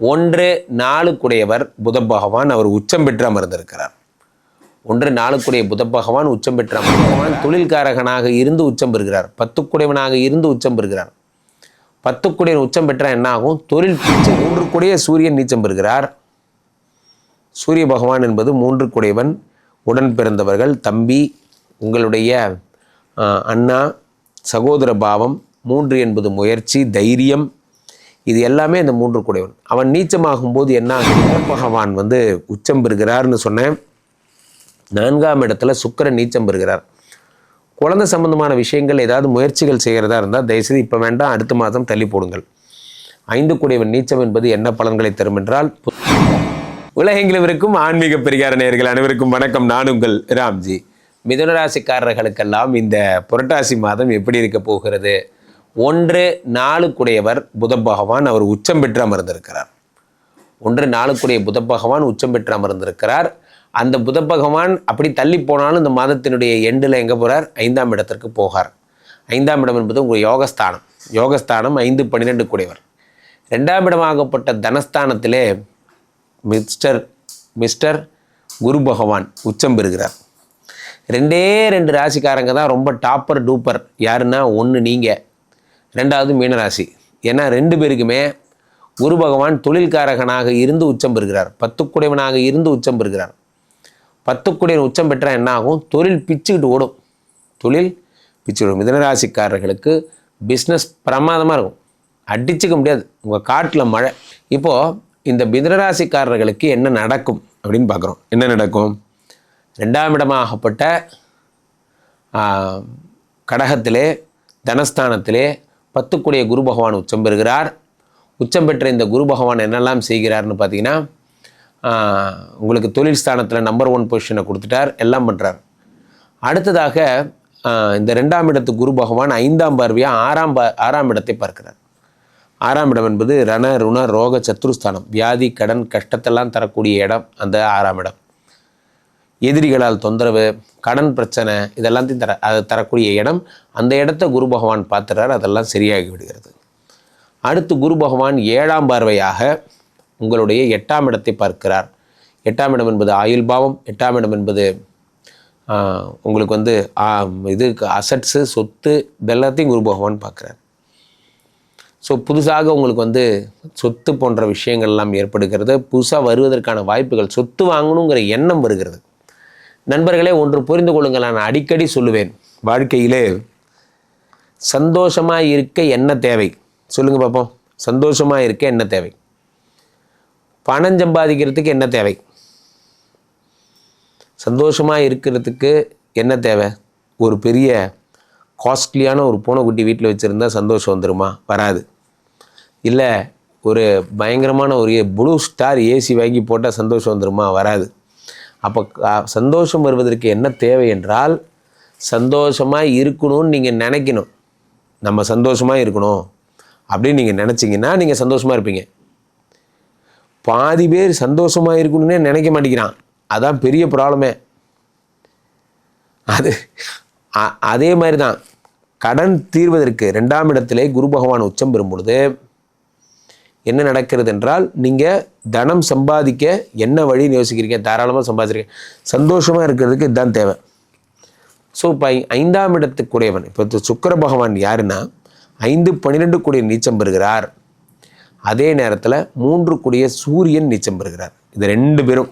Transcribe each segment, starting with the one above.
ஒன்று நாளுக்குடையவர் புத பகவான் அவர் உச்சம் பெற்று அமர்ந்திருக்கிறார். ஒன்று நாளுக்குடைய புத பகவான் உச்சம் பெற்ற பகவான் தொழில்காரகனாக இருந்து உச்சம் பெறுகிறார். பத்துக்குடையவனாக இருந்து உச்சம் பெறுகிறார். பத்துக்குடையவன் உச்சம் பெற்றால் என்ன ஆகும் தொழில் பிச்சு மூன்று கூடிய சூரியன் நீச்சம் பெறுகிறார். சூரிய பகவான் என்பது மூன்று குடையவன் உடன் பிறந்தவர்கள் தம்பி உங்களுடைய அண்ணா சகோதர பாவம் மூன்று என்பது முயற்சி தைரியம் இது எல்லாமே இந்த மூன்று குடையவன். அவன் நீச்சமாகும் போது என்ன பகவான் வந்து உச்சம் பெறுகிறார்னு சொன்னேன். நான்காம் இடத்துல சுக்கரன் நீச்சம் பெறுகிறார். குழந்தை சம்பந்தமான விஷயங்கள் ஏதாவது முயற்சிகள் செய்கிறதா இருந்தால் தயவுசெய்து இப்போ வேண்டாம் அடுத்த மாதம் தள்ளி போடுங்கள். ஐந்து கூடியவன் நீச்சம் என்பது என்ன பலன்களை தரும் என்றால் உலகெங்கிலும் இருக்கும் ஆன்மீக பெரியார நேயர்கள் அனைவருக்கும் வணக்கம். நான் உங்கள் ராம்ஜி. மிதுனராசிக்காரர்களுக்கெல்லாம் இந்த புரட்டாசி மாதம் எப்படி இருக்க போகிறது? ஒன்று நாளுக்குடையவர் புத பகவான் அவர் உச்சம் பெற்று அமர்ந்திருக்கிறார். ஒன்று நாளுக்குடைய புத பகவான் உச்சம் பெற்று அமர்ந்திருக்கிறார். அந்த புத பகவான் அப்படி தள்ளி போனாலும் இந்த மாதத்தினுடைய எண்டில் எங்கே போகிறார் ஐந்தாம் இடத்திற்கு போகார். ஐந்தாம் இடம் என்பது உங்கள் யோகஸ்தானம். யோகஸ்தானம் ஐந்து பன்னிரெண்டு கூடியவர். ரெண்டாம் இடமாகப்பட்ட தனஸ்தானத்திலே மிஸ்டர் மிஸ்டர் குரு பகவான் உச்சம் பெறுகிறார். ரெண்டே ரெண்டு ராசிக்காரங்க தான் ரொம்ப டாப்பர் டூப்பர். யாருன்னா ஒன்று நீங்கள் ரெண்டாவது மீனராசி. ஏன்னா ரெண்டு பேருக்குமே குரு பகவான் தொழில்காரகனாக இருந்து உச்சம் பெறுகிறார். பத்துக்குடையவனாக இருந்து உச்சம் பெறுகிறார். பத்துக்குடையவன் உச்சம் பெற்றால் என்ன ஆகும் தொழில் பிச்சுக்கிட்டு ஓடும். தொழில் பிச்சு விடும் மிதனராசிக்காரர்களுக்கு பிஸ்னஸ் பிரமாதமாக இருக்கும். அடிச்சுக்க முடியாது. உங்கள் காட்டில் மழை. இப்போது இந்த மிதனராசிக்காரர்களுக்கு என்ன நடக்கும் அப்படின்னு பார்க்குறோம். என்ன நடக்கும்? ரெண்டாம் இடமாகப்பட்ட கடகத்திலே தனஸ்தானத்திலே பத்துக்குடைய குரு பகவான் உச்சம் பெறுகிறார். உச்சம் பெற்ற இந்த குரு பகவான் என்னெல்லாம் செய்கிறார்னு பார்த்தீங்கன்னா உங்களுக்கு தொழில் ஸ்தானத்தில் நம்பர் ஒன் பொசிஷனை கொடுத்துட்டார். எல்லாம் பண்ணுறார் அடுத்ததாக இந்த ரெண்டாம் இடத்து குரு பகவான் ஐந்தாம் பார்வையாக ஆறாம் பா ஆறாம் இடத்தை பார்க்கிறார். ஆறாம் இடம் என்பது ரண ருண ரோக சத்ருஸ்தானம் வியாதி கடன் கஷ்டத்தெல்லாம் தரக்கூடிய இடம் அந்த ஆறாம் இடம். எதிரிகளால் தொந்தரவு கடன் பிரச்சனை இதெல்லாத்தையும் தர அதை தரக்கூடிய இடம். அந்த இடத்த குரு பகவான் பார்த்துறார் அதெல்லாம் சரியாகி விடுகிறது. அடுத்து குரு பகவான் ஏழாம் பார்வையாக உங்களுடைய எட்டாம் இடத்தை பார்க்கிறார். எட்டாம் இடம் என்பது ஆயுள் பாவம் எட்டாம் இடம் என்பது உங்களுக்கு வந்து இது அசட்ஸு சொத்து இதெல்லாத்தையும் குரு பகவான் பார்க்குறார். ஸோ புதுசாக உங்களுக்கு வந்து சொத்து போன்ற விஷயங்கள் எல்லாம் ஏற்படுகிறது. புதுசாக வருவதற்கான வாய்ப்புகள் சொத்து வாங்கணுங்கிற எண்ணம் வருகிறது. நண்பர்களே ஒன்று புரிந்து கொள்ளுங்கள். நான் அடிக்கடி சொல்லுவேன் வாழ்க்கையிலே சந்தோஷமாக இருக்க என்ன தேவை? சொல்லுங்கள் பார்ப்போம் சந்தோஷமாக இருக்க என்ன தேவை? பணம் சம்பாதிக்கிறதுக்கு என்ன தேவை? சந்தோஷமாக இருக்கிறதுக்கு என்ன தேவை? ஒரு பெரிய காஸ்ட்லியான ஒரு பூனைக்குட்டி வீட்டில் வச்சுருந்தா சந்தோஷம் வந்துருமா? வராது. இல்லை ஒரு பயங்கரமான ஒரு ப்ளூ ஸ்டார் ஏசி வாங்கி போட்டால் சந்தோஷம் வந்துருமா? வராது. அப்போ சந்தோஷம் வருவதற்கு என்ன தேவை என்றால் சந்தோஷமாக இருக்கணும்னு நீங்கள் நினைக்கணும். நம்ம சந்தோஷமாக இருக்கணும். அப்படின்னு நீங்கள் நினச்சிங்கன்னா நீங்கள் சந்தோஷமாக இருப்பீங்க. பாதி பேர் சந்தோஷமாக இருக்கணும்னே நினைக்க மாட்டேங்கிறான். அதான் பெரிய ப்ராப்ளமே. அது அ- அதே மாதிரி தான் கடன் தீர்வதற்கு ரெண்டாம் இடத்திலே குரு பகவான் உச்சம் பெறும் பொழுது என்ன நடக்கிறது என்றால் நீங்கள் தனம் சம்பாதிக்க என்ன வழின்னு யோசிக்கிறீங்க? தாராளமாக சம்பாதிச்சிருக்கேன் சந்தோஷமாக இருக்கிறதுக்கு இதுதான் தேவை. ஸோ இப்போ ஐந்தாம் இடத்துக்குடையவன் இப்போ சுக்கிர பகவான் யாருன்னா ஐந்து பன்னிரெண்டு கூடிய நீச்சம் பெறுகிறார். அதே நேரத்தில் மூன்று கூடிய சூரியன் நீச்சம் பெறுகிறார். இது ரெண்டு பேரும்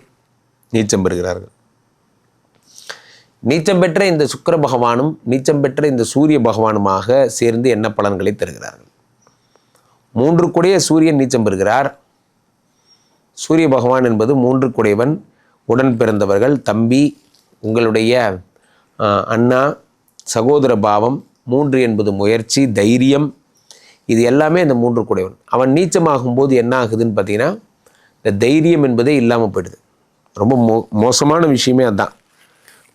நீச்சம் பெறுகிறார்கள். நீச்சம் பெற்ற இந்த சுக்கிர பகவானும் நீச்சம் பெற்ற இந்த சூரிய பகவானுமாக சேர்ந்து என்ன பலன்களை தருகிறார்கள்? மூன்று கூடிய சூரியன் நீச்சம் பெறுகிறார். சூரிய பகவான் என்பது மூன்று குடையவன் உடன் பிறந்தவர்கள் தம்பி உங்களுடைய அண்ணா சகோதர பாவம் மூன்று என்பது முயற்சி தைரியம். இது எல்லாமே இந்த மூன்று குடையவன். அவன் நீச்சமாகும் போது என்ன ஆகுதுன்னு பார்த்தீங்கன்னா இந்த தைரியம் என்பதே இல்லாமல் போயிடுது. ரொம்ப மோ மோசமான விஷயமே அதுதான்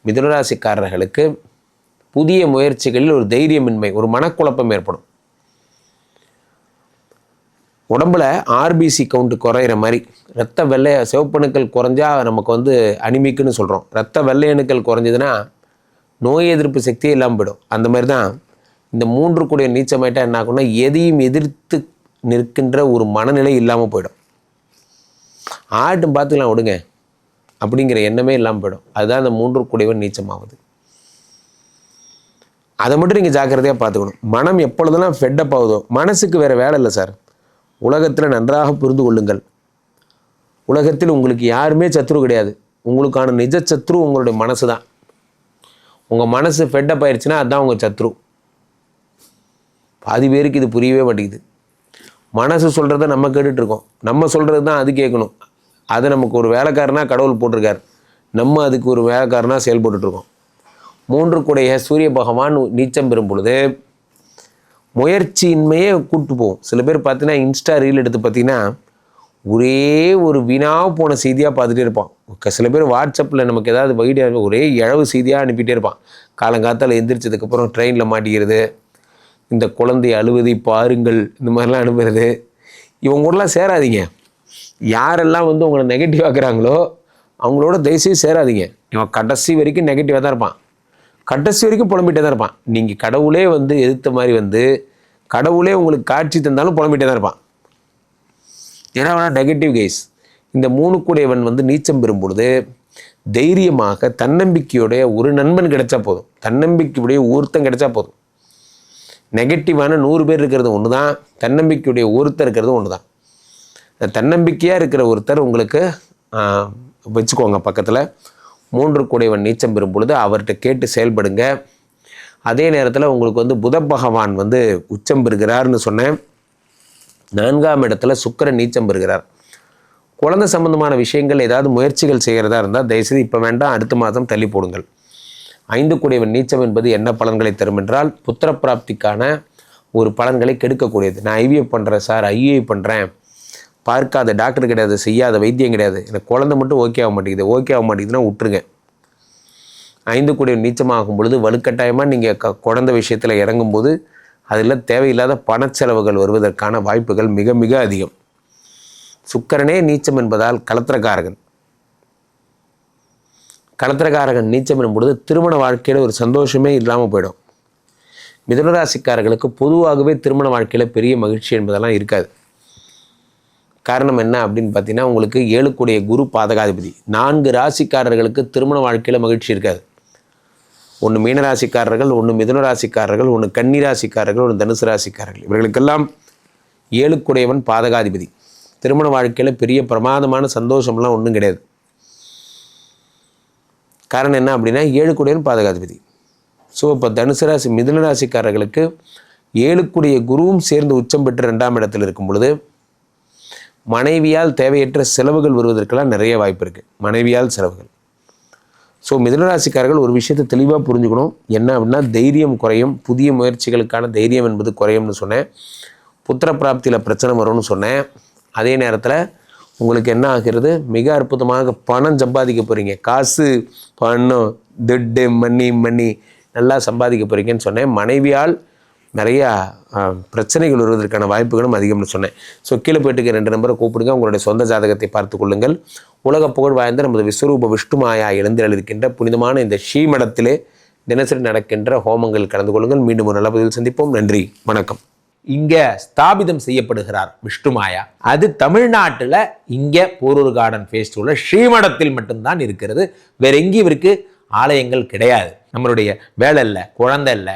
மிதுனராசிக்காரர்களுக்கு புதிய முயற்சிகளில் ஒரு தைரியமின்மை ஒரு மனக்குழப்பம் ஏற்படும். உடம்புல ஆர்பிசி கவுண்ட் குறையிற மாதிரி. ரத்த வெள்ளைய சிவப்பணுக்கள் குறைஞ்சா நமக்கு வந்து அனிமிக்குன்னு சொல்கிறோம் ரத்த வெள்ளையணுக்கள் குறைஞ்சதுன்னா நோய் எதிர்ப்பு சக்தியே இல்லாமல் போயிடும். அந்த மாதிரி தான் இந்த மூன்று கூடிய நீச்சமாயிட்டா என்ன ஆகும்னா எதையும் எதிர்த்து நிற்கின்ற ஒரு மனநிலை இல்லாமல் போயிடும். ஆட்டும் பார்த்துக்கலாம் விடுங்க. அப்படிங்கிற எண்ணமே இல்லாமல் போயிடும். அதுதான் அந்த மூன்று கூடியவன் நீச்சமாகுது அதை மட்டும் நீங்கள் ஜாக்கிரதையாக பார்த்துக்கணும். மனம் எப்பொழுதெல்லாம் ஃபெட்டப் ஆகுதோ மனசுக்கு வேறு வேலை இல்லை சார் உலகத்தில் நன்றாக புரிந்து கொள்ளுங்கள். உலகத்தில் உங்களுக்கு யாருமே சத்ரு கிடையாது. உங்களுக்கான நிஜ சத்ரு உங்களுடைய மனசு தான் உங்கள் மனசு ஃபெட்டப் ஆயிடுச்சுன்னா அதுதான் உங்கள் சத்ரு. பாதி பேருக்கு இது புரியவே மாட்டேங்குது. மனசு சொல்கிறத நம்ம கேட்டுட்ருக்கோம். நம்ம சொல்கிறது தான் அது கேட்கணும். அது நமக்கு ஒரு வேலைக்காரனா கடவுள் போட்டிருக்கார். நம்ம அதுக்கு ஒரு வேலைக்காரனாக செயல்பட்டுட்டு இருக்கோம் மூன்று கூடைய சூரிய பகவான் நீச்சம் பெறும் பொழுது முயற்சியின்மையே கூப்பிட்டு போகும். சில பேர் பார்த்தீங்கன்னா இன்ஸ்டா ரீல் எடுத்து பார்த்தீங்கன்னா ஒரே ஒரு வீணாக போன செய்தியாக பார்த்துட்டே இருப்பான். சில பேர் வாட்ஸ்அப்பில் நமக்கு ஏதாவது வைடியா ஒரே இழவு செய்தியாக அனுப்பிட்டே இருப்பான். காலங்காத்தால் எந்திரிச்சதுக்கப்புறம் ட்ரெயினில் மாட்டிக்கிறது இந்த குழந்தை அழுவதை பாருங்கள் இந்த மாதிரிலாம் அனுப்புறது. இவங்க கூடலாம் சேராதீங்க. யாரெல்லாம் வந்து உங்களை நெகட்டிவ் ஆக்குறாங்களோ அவங்களோட தயவுசெய்து சேராதீங்க. இவன் கடைசி வரைக்கும் நெகட்டிவாக தான் இருப்பான். கடைசி வரைக்கும் புலம்பிகிட்டே தான் இருப்பான். நீங்கள் கடவுளே வந்து எதிர்த்த மாதிரி வந்து கடவுளே உங்களுக்கு காட்சி தந்தாலும் புலம்பிகிட்டே தான் இருப்பான். ஏன்னா அவனா நெகட்டிவ் கேஸ் இந்த மூணு கூடையவன் வந்து நீச்சம் பெறும்பொழுது தைரியமாக தன்னம்பிக்கையுடைய ஒரு நண்பன் கிடைச்சா போதும். தன்னம்பிக்கையுடைய ஒருத்தன் கிடைச்சா போதும். நெகட்டிவான நூறு பேர் இருக்கிறது ஒன்று தான் தன்னம்பிக்கையுடைய ஒருத்தர் இருக்கிறது ஒன்று தான் தன்னம்பிக்கையாக இருக்கிற ஒருத்தர் உங்களுக்கு வச்சுக்கோங்க பக்கத்தில். மூன்று குடைவன் நீச்சம் பெறும் பொழுது அவர்கிட்ட கேட்டு செயல்படுங்க. அதே நேரத்தில் உங்களுக்கு வந்து புத பகவான் வந்து உச்சம் பெறுகிறார்னு சொன்னேன். நான்காம் இடத்துல சுக்கிரன் நீச்சம் பெறுகிறார். குழந்தை சம்பந்தமான விஷயங்கள் ஏதாவது முயற்சிகள் செய்கிறதா இருந்தால் தயவுசெய்து இப்போ வேண்டாம் அடுத்த மாதம் தள்ளி போடுங்கள். ஐந்து கூடியவன் நீச்சம் என்பது என்ன பலன்களை தரும் என்றால் புத்திர பிராப்திக்கான ஒரு பலன்களை கெடுக்கக்கூடியது. நான் ஐவிஎஃப் பண்ணுறேன் சார் ஐஏ பண்ணுறேன் பார்க்காத டாக்டர் கிடையாது செய்யாத வைத்தியம் கிடையாது. எனக்கு குழந்தை மட்டும் ஓகே ஆக மாட்டேங்குது ஓகே ஆக மாட்டேங்குதுன்னா விட்டுருங்க. ஐந்து கூடிய நீச்சமாகும் பொழுது வலுக்கட்டாயமாக நீங்கள் க குழந்தை விஷயத்தில் இறங்கும்போது அதில் தேவையில்லாத பணச்செலவுகள் வருவதற்கான வாய்ப்புகள் மிக மிக அதிகம். சுக்கரனே நீச்சம் என்பதால் கலத்திரக்காரகன். கலத்திரக்காரகன் நீச்சம் எனும் பொழுது திருமண வாழ்க்கையில் ஒரு சந்தோஷமே இல்லாமல் போயிடும். மிதுனராசிக்காரர்களுக்கு பொதுவாகவே திருமண வாழ்க்கையில் பெரிய மகிழ்ச்சி என்பதெல்லாம் இருக்காது. காரணம் என்ன அப்படின்னு பார்த்தீங்கன்னா உங்களுக்கு ஏழுக்குடைய குரு பாதகாதிபதி. நான்கு ராசிக்காரர்களுக்கு திருமண வாழ்க்கையில் மகிழ்ச்சி இருக்காது. ஒன்று மீனராசிக்காரர்கள் ஒன்று மிதுன ராசிக்காரர்கள் ஒன்று கன்னி ராசிக்காரர்கள் ஒன்று தனுசு ராசிக்காரர்கள். இவர்களுக்கெல்லாம் ஏழுக்குடையவன் பாதகாதிபதி. திருமண வாழ்க்கையில் பெரிய பிரமாதமான சந்தோஷம்லாம் ஒன்றும் கிடையாது. காரணம் என்ன அப்படின்னா ஏழுக்குடையவன் பாதகாதிபதி. ஸோ இப்போ தனுசு ராசி மிதுன ராசிக்காரர்களுக்கு ஏழுக்குடைய குருவும் சேர்ந்து உச்சம் பெற்று ரெண்டாம் இடத்தில் இருக்கும் பொழுது மனைவியால் தேவையற்ற செலவுகள் வருவதற்கெல்லாம் நிறைய வாய்ப்பு இருக்குது மனைவியால் செலவுகள். ஸோ மிதனராசிக்காரர்கள் ஒரு விஷயத்தை தெளிவாக புரிஞ்சுக்கணும். என்ன அப்படின்னா தைரியம் குறையும். புதிய முயற்சிகளுக்கான தைரியம் என்பது குறையும்னு சொன்னேன். புத்திர பிராப்தியில் பிரச்சனை வரும்னு சொன்னேன். அதே நேரத்தில் உங்களுக்கு என்ன ஆகிறது? மிக அற்புதமாக பணம் சம்பாதிக்க போகிறீங்க காசு பணம் துட்டு மணி மணி நல்லா சம்பாதிக்க போகிறீங்கன்னு சொன்னேன். மனைவியால் நிறையா பிரச்சனைகள் வருவதற்கான வாய்ப்புகளும் அதிகம்னு சொன்னேன். ஸோ கீழே போயிட்டு ரெண்டு நம்பரை கூப்பிடுங்க. உங்களுடைய சொந்த ஜாதகத்தை பார்த்து கொள்ளுங்கள். உலக புகழ் வாய்ந்த நமது விஸ்வரூப விஷ்ணுமாயா எழுந்திரல் இருக்கின்ற புனிதமான இந்த ஸ்ரீமடத்திலே தினசரி நடக்கின்ற ஹோமங்கள் கலந்து கொள்ளுங்கள். மீண்டும் ஒரு நல்லபதியில் சந்திப்போம். நன்றி. வணக்கம். இங்கே ஸ்தாபிதம் செய்யப்படுகிறார் விஷ்ணுமாயா அது தமிழ்நாட்டில் இங்கே போரூர் கார்டன் ஃபேஸ்டிவல்ல ஸ்ரீமடத்தில் மட்டும்தான் இருக்கிறது. வேற எங்கேயும் இவருக்கு ஆலயங்கள் கிடையாது. நம்மளுடைய வேலை இல்லை குழந்தை இல்லை